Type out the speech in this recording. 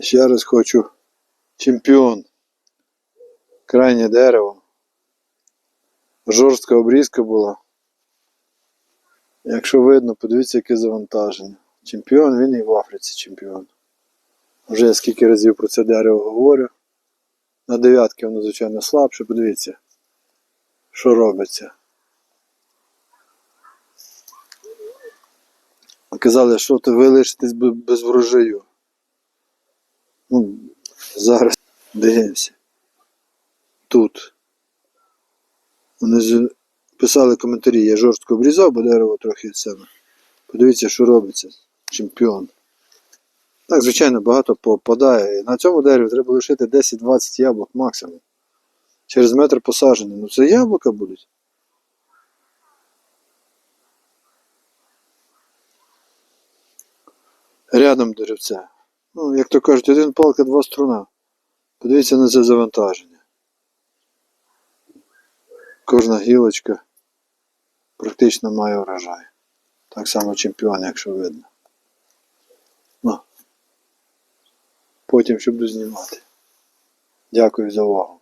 Ще раз хочу. Чемпіон. Крайнє дерево. Жорстка обрізка була. Якщо видно, подивіться, яке завантаження. Чемпіон, він і в Африці чемпіон. Вже я скільки разів про це дерево говорю. На дев'ятки воно, звичайно, слабше, подивіться, що робиться. Казали, що то ви лишитесь без врожаю. Ну, зараз дивимося. Тут. Вони писали коментарі, я жорстко обрізав, бо дерево трохи саме. Подивіться, що робиться. Чемпіон. Так, звичайно, багато попадає. На цьому дереві треба лишити 10-20 яблук максимум. Через метр посаджений. Ну це яблука будуть. Рядом деревце. Ну, як то кажуть, один палка, два струна. Подивіться на це завантаження. Кожна гілочка практично має урожай. Так само чемпіон, якщо видно. Ну. Потім щоб знімати. Дякую за увагу.